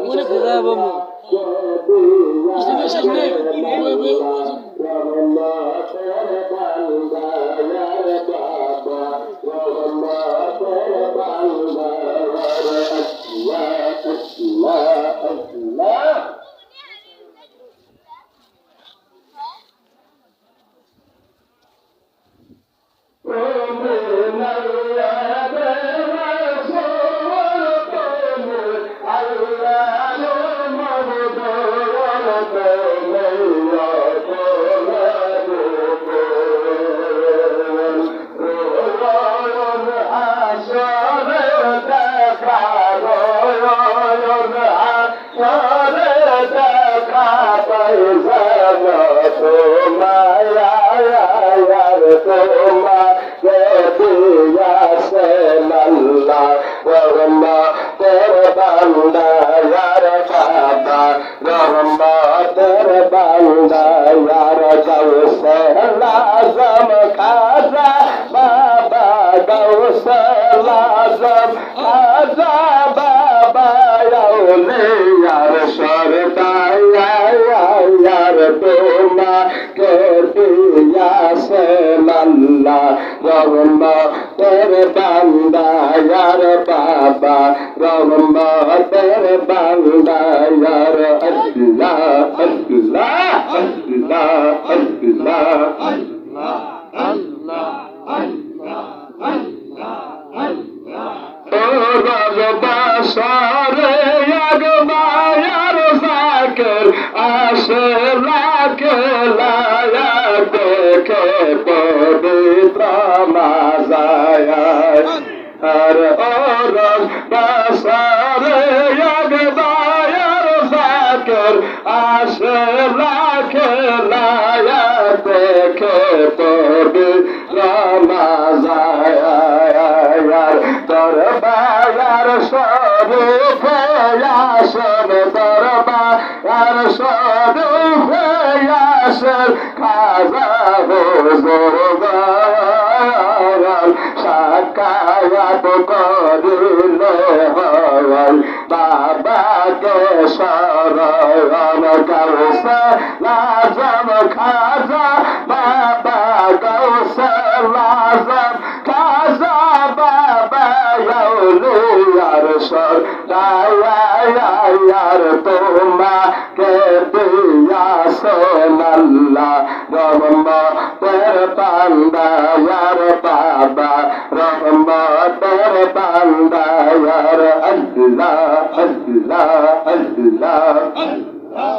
মনে স্টেজে যাব মু। করে রহমতের বান্দা ইয়ার গৌসে লাজম খাজা বাবা গৌসে লাজম খাজা বাবা ইয়ার সরদায়া ইয়ার তোমা কে দিয়াছে মাল্লা রহমতের বান্দা বাবা রহমতের বান্দা ইয়ার আল্লাহ আল্লাহ আল্লাহ আল্লাহ বাসারে আগমায়ার জাকের আসে লাগে লায়া দেখে পবিত্র মাজায়। আর ওরস বাসারে আগমায়ার জাকের আসে লাগে লায়া দেখে পবিত্র মাজায় তোর বায়ার স্বরূপ আসন তোর বায়ার স্বরূপ আসন খাজা হুজুর গায়াল সাকায়াত করিলে হওয়াল বাবাকে কৌশা লাজম খাজা বাবা। সর দায়ার তোমা কে দিয়াছে নাল্লা রহমা তের পান্দা ইয়ার বাবা রহমা তের পান্দা আল্লাহ আল্লাহ আল্লাহ আল্লাহ।